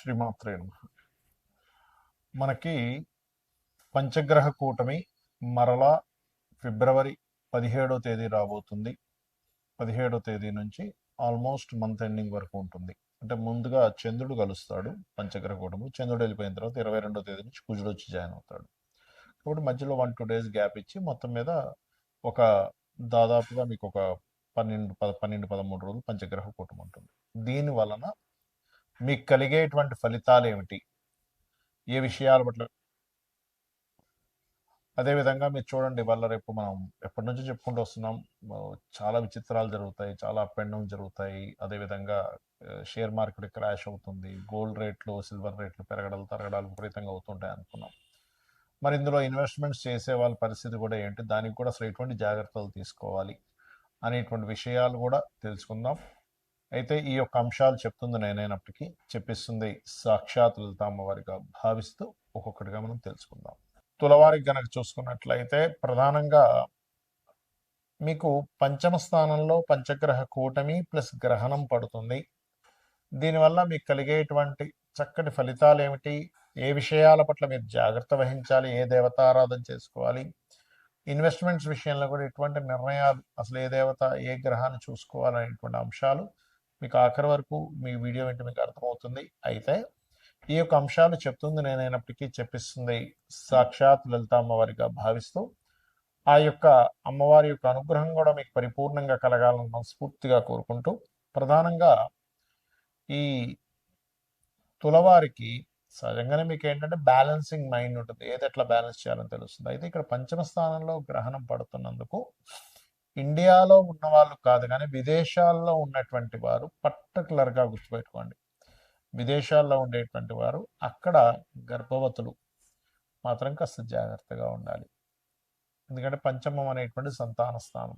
శ్రీమాత్రే మనకి పంచగ్రహ కూటమి మరలా ఫిబ్రవరి పదిహేడో తేదీ రాబోతుంది. పదిహేడో తేదీ నుంచి ఆల్మోస్ట్ మంత్ ఎండింగ్ వరకు ఉంటుంది. అంటే ముందుగా చంద్రుడు కలుస్తాడు పంచగ్రహ కూటమి. చంద్రుడు వెళ్ళిపోయిన తర్వాత ఇరవై రెండో తేదీ నుంచి కుజుడు వచ్చి జాయిన్ అవుతాడు. కాబట్టి మధ్యలో వన్ టూ డేస్ గ్యాప్ ఇచ్చి మొత్తం మీద ఒక దాదాపుగా మీకు ఒక పన్నెండు పద పన్నెండు పదమూడు రోజులు పంచగ్రహ కూటమి ఉంటుంది. దీని వలన మీకు కలిగేటువంటి ఫలితాలు ఏమిటి? ఏ విషయాలు పట్ల? అదేవిధంగా మీరు చూడండి వాళ్ళ రేపు మనం ఎప్పటి నుంచో చెప్పుకుంటూ వస్తున్నాం. చాలా విచిత్రాలు జరుగుతాయి చాలా అప్ అండ్ డౌన్ జరుగుతాయి. అదేవిధంగా షేర్ మార్కెట్ క్రాష్ అవుతుంది. గోల్డ్ రేట్లు సిల్వర్ రేట్లు పెరగడాలు తరగడాలు విపరీతంగా అవుతుంటాయి అనుకున్నాం. మరి ఇందులో ఇన్వెస్ట్మెంట్స్ చేసే వాళ్ళ పరిస్థితి కూడా ఏంటి? దానికి కూడా అసలు ఎటువంటి జాగ్రత్తలు తీసుకోవాలి? అనేటువంటి విషయాలు కూడా తెలుసుకుందాం. అయితే ఈ యొక్క అంశాలు చెప్తుంది నేనైనప్పటికీ చెప్పిస్తుంది సాక్షాత్ లలితామ్మవారిగా భావిస్తూ ఒక్కొక్కటిగా మనం తెలుసుకుందాం. తులవారికి గనక చూసుకున్నట్లయితే ప్రధానంగా మీకు పంచమ స్థానంలో పంచగ్రహ కూటమి ప్లస్ గ్రహణం పడుతుంది. దీనివల్ల మీకు కలిగేటువంటి చక్కటి ఫలితాలు ఏమిటి? ఏ విషయాల పట్ల మీరు జాగ్రత్త వహించాలి? ఏ దేవతారాధన చేసుకోవాలి? ఇన్వెస్ట్మెంట్స్ విషయంలో కూడా ఎటువంటి నిర్ణయాలు అసలు ఏ దేవత ఏ గ్రహాన్ని చూసుకోవాలనేటువంటి అంశాలు మీకు ఆఖరి వరకు మీ వీడియో వింటే మీకు అర్థమవుతుంది. అయితే ఈ యొక్క అంశాలు చెప్తుంది నేనైనప్పటికీ చెప్పిస్తుంది సాక్షాత్ లలిత అమ్మవారిగా భావిస్తూ. ఆ యొక్క అమ్మవారి యొక్క అనుగ్రహం కూడా మీకు పరిపూర్ణంగా కలగాలని మనస్ఫూర్తిగా కోరుకుంటూ. ప్రధానంగా ఈ తులవారికి సహజంగానే మీకు ఏంటంటే బ్యాలెన్సింగ్ మైండ్ ఉంటుంది. ఏది ఎట్లా బ్యాలెన్స్ చేయాలని తెలుస్తుంది? అయితే ఇక్కడ పంచమ స్థానంలో గ్రహణం పడుతున్నందుకు ఇండియాలో ఉన్న వాళ్ళు కాదు కానీ విదేశాల్లో ఉన్నటువంటి వారు పర్టికులర్గా గుర్తుపెట్టుకోండి. విదేశాల్లో ఉండేటువంటి వారు అక్కడ గర్భవతులు. మాత్రం కాస్త జాగ్రత్తగా ఉండాలి. ఎందుకంటే పంచమం అనేటువంటి సంతాన స్థానం.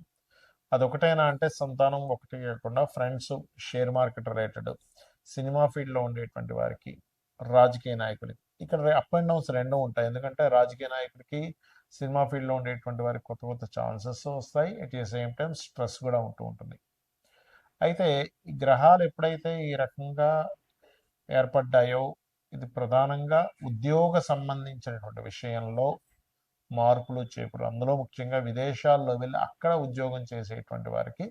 అదొకటేనా అంటే సంతానం ఒకటి కాకుండా friends share market related cinema ఫీల్డ్లో ఉండేటువంటి వారికి రాజకీయ నాయకులకి. ఇక్కడ అప్ అండ్ డౌన్స్ రెండు ఉంటాయి. ఎందుకంటే రాజకీయ నాయకుడికి సినిమా ఫీల్డ్లో ఉండేటువంటి వారికి కొత్త కొత్త ఛాన్సెస్ వస్తాయి. At the same time stress కూడా ఉంటూ ఉంటుంది. అయితే ఈ గ్రహాలు ఎప్పుడైతే ఈ రకంగా ఏర్పడ్డాయో ఇది ప్రధానంగా ఉద్యోగ సంబంధించినటువంటి విషయంలో మార్పులు చేపులు అందులో ముఖ్యంగా విదేశాల్లో వెళ్ళి అక్కడ ఉద్యోగం చేసేటువంటి వారికి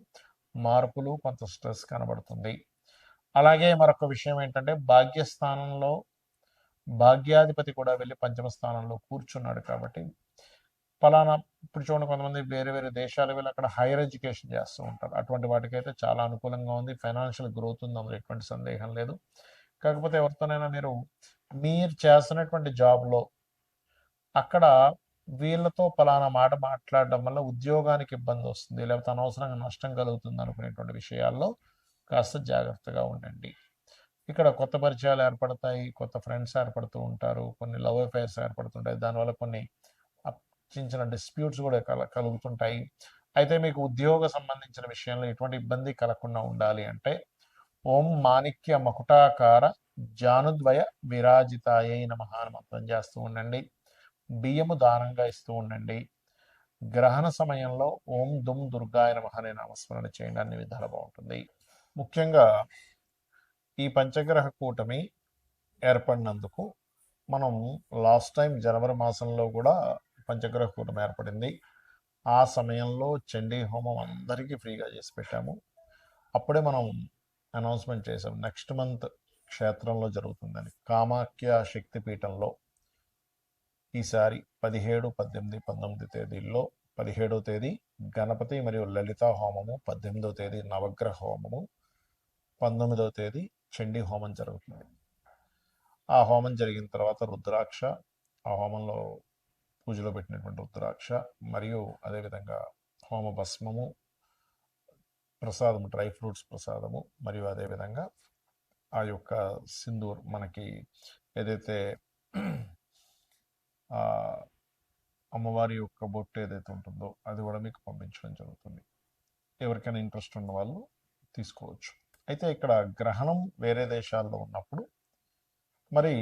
మార్పులు కొంత స్ట్రెస్ కనబడుతుంది. అలాగే మరొక విషయం ఏంటంటే భాగ్యస్థానంలో భాగ్యాధిపతి కూడా వెళ్ళి పంచమ స్థానంలో కూర్చున్నాడు కాబట్టి ఫలానా ఇప్పుడు చూడండి కొంతమంది వేరే వేరే దేశాలు వెళ్ళి అక్కడ హైయర్ ఎడ్యుకేషన్ చేస్తూ ఉంటారు. అటువంటి వాటికైతే చాలా అనుకూలంగా ఉంది. ఫైనాన్షియల్ గ్రోత్ ఉంది. అందులో ఎటువంటి సందేహం లేదు. కాకపోతే ఎవరితోనైనా మీరు మీరు చేస్తున్నటువంటి జాబ్లో అక్కడ వీళ్ళతో పలానా మాట మాట్లాడడం వల్ల ఉద్యోగానికి ఇబ్బంది వస్తుంది. లేకపోతే అనవసరంగా నష్టం కలుగుతుంది అనుకునేటువంటి విషయాల్లో కాస్త జాగ్రత్తగా ఉండండి. ఇక్కడ కొత్త పరిచయాలు ఏర్పడతాయి. కొత్త ఫ్రెండ్స్ ఏర్పడుతూ ఉంటారు. కొన్ని లవ్ అఫైర్స్ ఏర్పడుతుంటాయి దానివల్ల కొన్ని చిన్న చిన్న డిస్ప్యూట్స్ కూడా కల కలుగుతుంటాయి. అయితే మీకు ఉద్యోగ సంబంధించిన విషయంలో ఎటువంటి ఇబ్బంది కలగకుండా ఉండాలి అంటే ఓం మాణిక్య మకుటాకార జానుద్వయ విరాజితాయై నమః మంత్రం చేస్తూ ఉండండి. బియ్యము దానంగా ఇస్తూ ఉండండి. గ్రహణ సమయంలో ఓం దుమ్ దుర్గాయ నమః అనే నామస్మరణ చేయండి. అన్ని విధాలు బాగుంటుంది. ముఖ్యంగా ఈ పంచగ్రహ కూటమి ఏర్పడినందుకు మనం లాస్ట్ టైం జనవరి మాసంలో కూడా పంచగ్రహ కూటమి ఏర్పడింది. ఆ సమయంలో చండీ హోమం అందరికీ ఫ్రీగా చేసి పెట్టాము. అప్పుడే మనం అనౌన్స్మెంట్ చేసాం నెక్స్ట్ మంత్ క్షేత్రంలో జరుగుతుందని. కామాఖ్య శక్తిపీఠంలో ఈసారి పదిహేడు పద్దెనిమిది పంతొమ్మిది తేదీల్లో పదిహేడవ తేదీ గణపతి మరియు లలిత హోమము పద్దెనిమిదవ తేదీ నవగ్రహ హోమము పంతొమ్మిదవ తేదీ చండీ హోమం జరుగుతుంది. ఆ హోమం జరిగిన తర్వాత రుద్రాక్ష ఆ హోమంలో పూజలో పెట్టినటువంటి రుద్రాక్ష మరియు అదేవిధంగా హోమ భస్మము ప్రసాదము డ్రై ఫ్రూట్స్ ప్రసాదము మరియు అదేవిధంగా ఆ యొక్క సింధూర్ మనకి ఏదైతే అమ్మవారి యొక్క బొట్టు ఏదైతే ఉంటుందో అది కూడా మీకు పంపించడం జరుగుతుంది. ఎవరికైనా ఇంట్రెస్ట్ ఉన్న వాళ్ళు తీసుకోవచ్చు. అయితే ఇక్కడ గ్రహణం వేరే దేశాల్లో ఉన్నప్పుడు మరి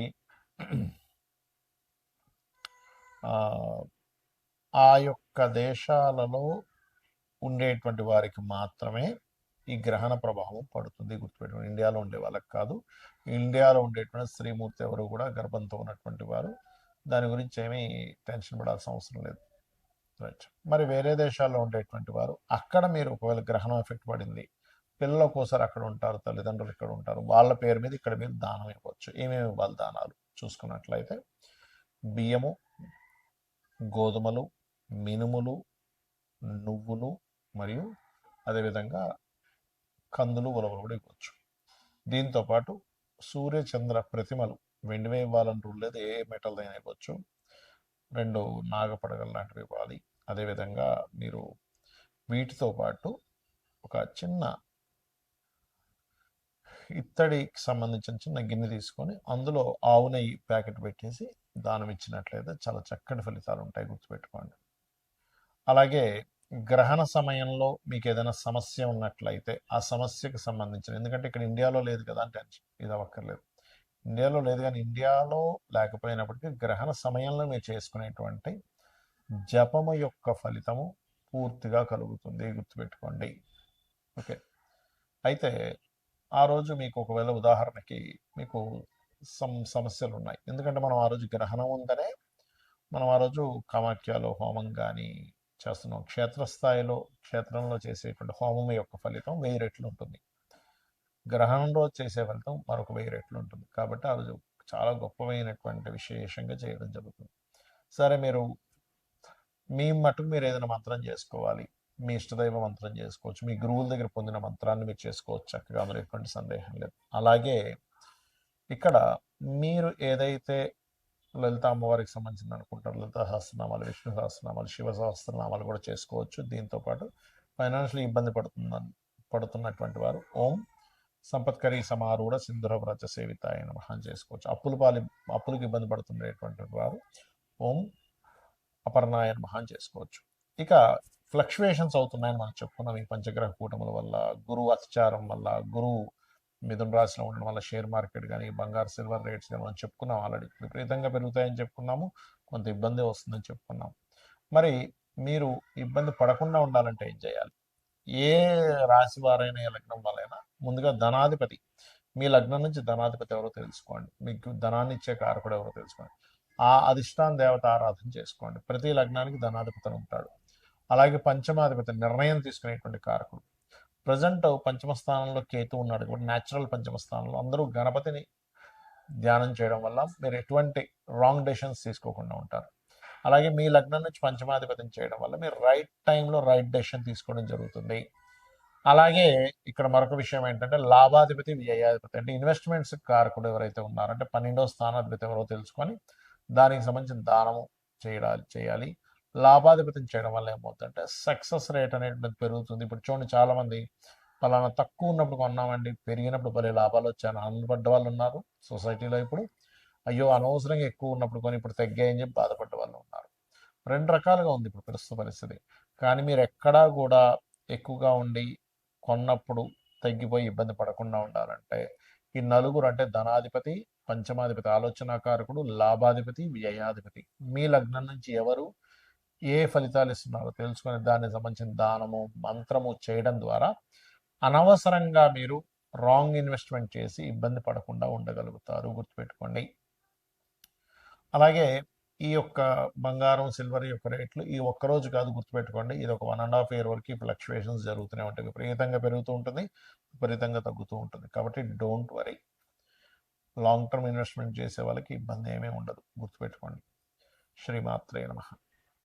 ఆ, యొక్క దేశాలలో ఉండేటువంటి వారికి మాత్రమే ఈ గ్రహణ ప్రభావం పడుతుంది గుర్తుపెట్టుకోండి. ఇండియాలో ఉండే వాళ్ళకి కాదు. ఇండియాలో ఉండేటువంటి శ్రీమూర్తి ఎవరు కూడా గర్భంతో ఉన్నటువంటి వారు. దాని గురించి ఏమీ టెన్షన్ పడాల్సిన అవసరం లేదు. రైట్. మరి వేరే దేశాల్లో ఉండేటువంటి వారు అక్కడ మీరు ఒకవేళ గ్రహణం ఎఫెక్ట్ పడింది పిల్లల కోసం అక్కడ ఉంటారు తల్లిదండ్రులు ఇక్కడ ఉంటారు వాళ్ళ పేరు మీద ఇక్కడ మీరు దానం ఇవ్వచ్చు. ఏమేమి ఇవ్వాలి దానాలు? చూసుకున్నట్లయితే బియ్యము గోధుమలు మినుములు నువ్వులు మరియు అదేవిధంగా కందులు ఉలవలు కూడా ఇవ్వచ్చు. దీంతో పాటు సూర్య చంద్ర ప్రతిమలు వెండివే ఇవ్వాలని రూల్ లేదు ఏ మెటల్ అయినా ఇవ్వచ్చు. రెండు నాగపడగలు లాంటివి ఇవ్వాలి. అదేవిధంగా మీరు వీటితో పాటు ఒక చిన్న ఇత్తడికి సంబంధించిన చిన్న గిన్నె తీసుకొని అందులో ఆవు నెయ్యి ప్యాకెట్ పెట్టేసి దానం ఇచ్చినట్లయితే చాలా చక్కటి ఫలితాలు ఉంటాయి గుర్తుపెట్టుకోండి. అలాగే గ్రహణ సమయంలో మీకు ఏదైనా సమస్య ఉన్నట్లయితే ఆ సమస్యకు సంబంధించిన ఎందుకంటే ఇక్కడ ఇండియాలో లేదు కదా అని టెన్షన్ ఇది అవ్వక్కర్లేదు. ఇండియాలో లేదు కానీ ఇండియాలో లేకపోయినప్పటికీ గ్రహణ సమయంలో మీరు చేసుకునేటువంటి జపము యొక్క ఫలితము పూర్తిగా కలుగుతుంది గుర్తుపెట్టుకోండి. ఓకే. అయితే ఆ రోజు మీకు ఒకవేళ ఉదాహరణకి మీకు సమ్ సమస్యలు ఉన్నాయి ఎందుకంటే మనం ఆ రోజు గ్రహణం ఉందనే మనం ఆ రోజు కామాఖ్యలో హోమం కానీ చేస్తున్నాం. క్షేత్రస్థాయిలో క్షేత్రంలో చేసేటువంటి హోమం యొక్క ఫలితం వెయ్యి రెట్లు ఉంటుంది. గ్రహణం రోజు చేసే ఫలితం మరొక వెయ్యి రెట్లు ఉంటుంది. కాబట్టి ఆ రోజు చాలా గొప్పమైనటువంటి విశేషంగా చేయడం జరుగుతుంది. సరే మీరు మీ మటుకు మీరు ఏదైనా మంత్రం చేసుకోవాలి. మీ ఇష్టదైవ మంత్రం చేసుకోవచ్చు. మీ గురువుల దగ్గర పొందిన మంత్రాన్ని మీరు చేసుకోవచ్చు. చక్కగా అందులో ఎటువంటి సందేహం లేదు. అలాగే ఇక్కడ మీరు ఏదైతే లలిత అమ్మవారికి సంబంధించిన అనుకుంటారు లలిత సహస్రనామాలు విష్ణు సహస్రనామాలు శివ సహస్రనామాలు కూడా చేసుకోవచ్చు. దీంతో పాటు ఫైనాన్షియల్ ఇబ్బంది పడుతున్న పడుతున్నటువంటి వారు ఓం సంపత్కరి సమారూఢ సింధుర వ్రత సేవిత అయిన మహాన్ చేసుకోవచ్చు. అప్పులు పాలి అప్పులకు ఇబ్బంది పడుతుండేటువంటి వారు ఓం అపర్ణాయన మహాన్ చేసుకోవచ్చు. ఇక ఫ్లక్చువేషన్స్ అవుతున్నాయని మనం చెప్పుకున్నాం. ఈ పంచగ్రహ కూటముల వల్ల గురువు అత్యాచారం వల్ల గురువు మిథున రాశిలో ఉండడం వల్ల షేర్ మార్కెట్ కానీ బంగారు సిల్వర్ రేట్స్ కానీ మనం చెప్పుకున్నాం ఆల్రెడీ. విపరీతంగా పెరుగుతాయని చెప్పుకున్నాము. కొంత ఇబ్బంది వస్తుందని చెప్పుకున్నాం మరి మీరు ఇబ్బంది పడకుండా ఉండాలంటే ఏం చేయాలి? ఏ రాశి వారైనా ఏ లగ్నం వాళ్ళైనా ముందుగా ధనాధిపతి. మీ లగ్నం నుంచి ధనాధిపతి ఎవరో తెలుసుకోండి. మీకు ధనాన్ని ఇచ్చే కారకుడు ఎవరో తెలుసుకోండి. ఆ అధిష్టాన దేవత ఆరాధన చేసుకోండి. ప్రతి లగ్నానికి ధనాధిపతిని ఉంటాడు. అలాగే పంచమాధిపతి నిర్ణయం తీసుకునేటువంటి కారకుడు. ప్రజెంట్ పంచమ స్థానంలో కేతు ఉన్నాడు. కాబట్టి న్యాచురల్ పంచమ స్థానంలో అందరూ గణపతిని ధ్యానం చేయడం వల్ల మీరు ఎటువంటి రాంగ్ డెసిషన్స్ తీసుకోకుండా ఉంటారు. అలాగే మీ లగ్నం నుంచి పంచమాధిపతిని చేయడం వల్ల మీరు రైట్ టైంలో రైట్ డెసిషన్ తీసుకోవడం జరుగుతుంది. అలాగే ఇక్కడ మరొక విషయం ఏంటంటే లాభాధిపతి వ్యయాధిపతి అంటే ఇన్వెస్ట్మెంట్స్ కారకుడు ఎవరైతే ఉన్నారో అంటే పన్నెండవ స్థానాధిపతి ఎవరో తెలుసుకొని దానికి సంబంధించిన దానము చేయడా చేయాలి. లాభాధిపతిని చేయడం వల్ల ఏమవుతుందంటే సక్సెస్ రేట్ అనేది పెరుగుతుంది. ఇప్పుడు చూడండి చాలామంది పలానా తక్కువ ఉన్నప్పుడు కొన్నామండి పెరిగినప్పుడు భలే లాభాలు వచ్చాయని ఆనందపడ్డ వాళ్ళు ఉన్నారు సొసైటీలో ఇప్పుడు. అయ్యో అనవసరంగా ఎక్కువ ఉన్నప్పుడు కొని ఇప్పుడు తగ్గాయని చెప్పి బాధపడ్డ వాళ్ళు ఉన్నారు. రెండు రకాలుగా ఉంది ఇప్పుడు ప్రస్తుత పరిస్థితి. కానీ మీరు ఎక్కడా కూడా ఎక్కువగా ఉండి కొన్నప్పుడు తగ్గిపోయి ఇబ్బంది పడకుండా ఉండాలంటే ఈ నలుగురు అంటే ధనాధిపతి పంచమాధిపతి ఆలోచనాకారకుడు లాభాధిపతి వ్యయాధిపతి. మీ లగ్నం నుంచి ఎవరు ఏ ఫలితాలు ఇస్తున్నారో తెలుసుకొని దానికి సంబంధించిన దానము మంత్రము చేయడం ద్వారా అనవసరంగా మీరు రాంగ్ ఇన్వెస్ట్మెంట్ చేసి ఇబ్బంది పడకుండా ఉండగలుగుతారు. గుర్తుపెట్టుకోండి. అలాగే ఈ యొక్క బంగారం సిల్వర్ యొక్క రేట్లు ఈ ఒక్క రోజు కాదు గుర్తుపెట్టుకోండి. ఇది ఒక వన్ అండ్ హాఫ్ ఇయర్ వరకు ఫ్లక్చువేషన్స్ జరుగుతూనే ఉంటాయి. విపరీతంగా పెరుగుతూ ఉంటుంది. విపరీతంగా తగ్గుతూ ఉంటుంది. కాబట్టి don't worry long term investment చేసే వాళ్ళకి ఇబ్బంది ఏమీ ఉండదు. గుర్తుపెట్టుకోండి. శ్రీమాత్రే నమ.